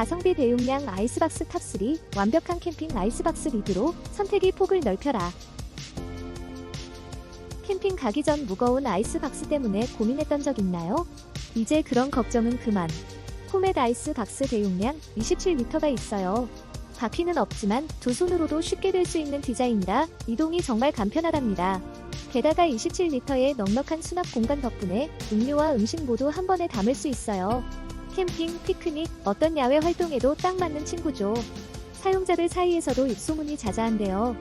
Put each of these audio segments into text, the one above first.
가성비 대용량 아이스박스 탑3 완벽한 캠핑 아이스박스 리드로 선택의 폭을 넓혀라. 캠핑 가기 전 무거운 아이스박스 때문에 고민했던 적 있나요? 이제 그런 걱정은 그만. 코멧 아이스박스 대용량 27리터가 있어요. 바퀴는 없지만 두 손으로도 쉽게 들 수 있는 디자인이라 이동이 정말 간편하답니다. 게다가 27리터의 넉넉한 수납 공간 덕분에 음료와 음식 모두 한 번에 담을 수 있어요. 캠핑, 피크닉, 어떤 야외 활동에도 딱 맞는 친구죠. 사용자들 사이에서도 입소문이 자자한데요.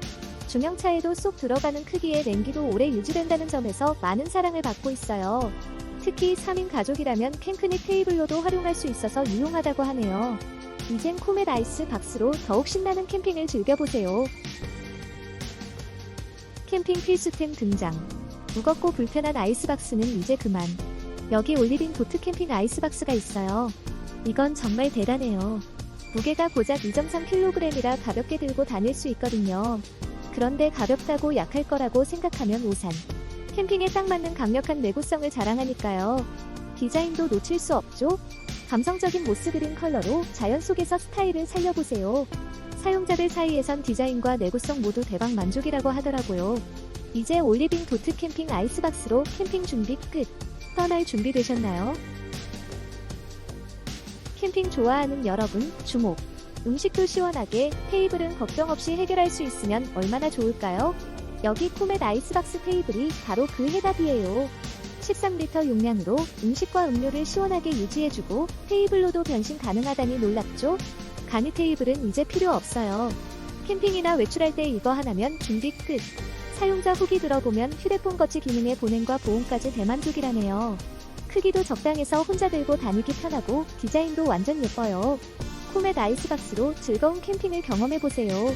중형차에도 쏙 들어가는 크기의 냉기도 오래 유지된다는 점에서 많은 사랑을 받고 있어요. 특히 3인 가족이라면 캔크닉 테이블로도 활용할 수 있어서 유용하다고 하네요. 이젠 코멧 아이스 박스로 더욱 신나는 캠핑을 즐겨보세요. 캠핑 필수템 등장. 무겁고 불편한 아이스박스는 이제 그만. 여기 올리빈 도트 캠핑 아이스박스가 있어요. 이건 정말 대단해요. 무게가 고작 2.3kg이라 가볍게 들고 다닐 수 있거든요. 그런데 가볍다고 약할 거라고 생각하면 오산. 캠핑에 딱 맞는 강력한 내구성을 자랑하니까요. 디자인도 놓칠 수 없죠? 감성적인 모스 그린 컬러로 자연 속에서 스타일을 살려보세요. 사용자들 사이에선 디자인과 내구성 모두 대박 만족이라고 하더라고요. 이제 올리빈 도트 캠핑 아이스박스로 캠핑 준비 끝. 떠날 준비 되셨나요? 캠핑 좋아하는 여러분, 주목. 음식도 시원하게, 테이블은 걱정 없이 해결할 수 있으면 얼마나 좋을까요? 여기 코멧 아이스박스 테이블이 바로 그 해답이에요. 13리터 용량으로 음식과 음료를 시원하게 유지해주고 테이블로도 변신 가능하다니 놀랍죠? 간이 테이블은 이제 필요 없어요. 캠핑이나 외출할 때 이거 하나면 준비 끝. 사용자 후기 들어보면 휴대폰 거치 기능의 보냉과 보온까지 대만족이라네요. 크기도 적당해서 혼자 들고 다니기 편하고 디자인도 완전 예뻐요. 코멧 아이스박스로 즐거운 캠핑을 경험해보세요.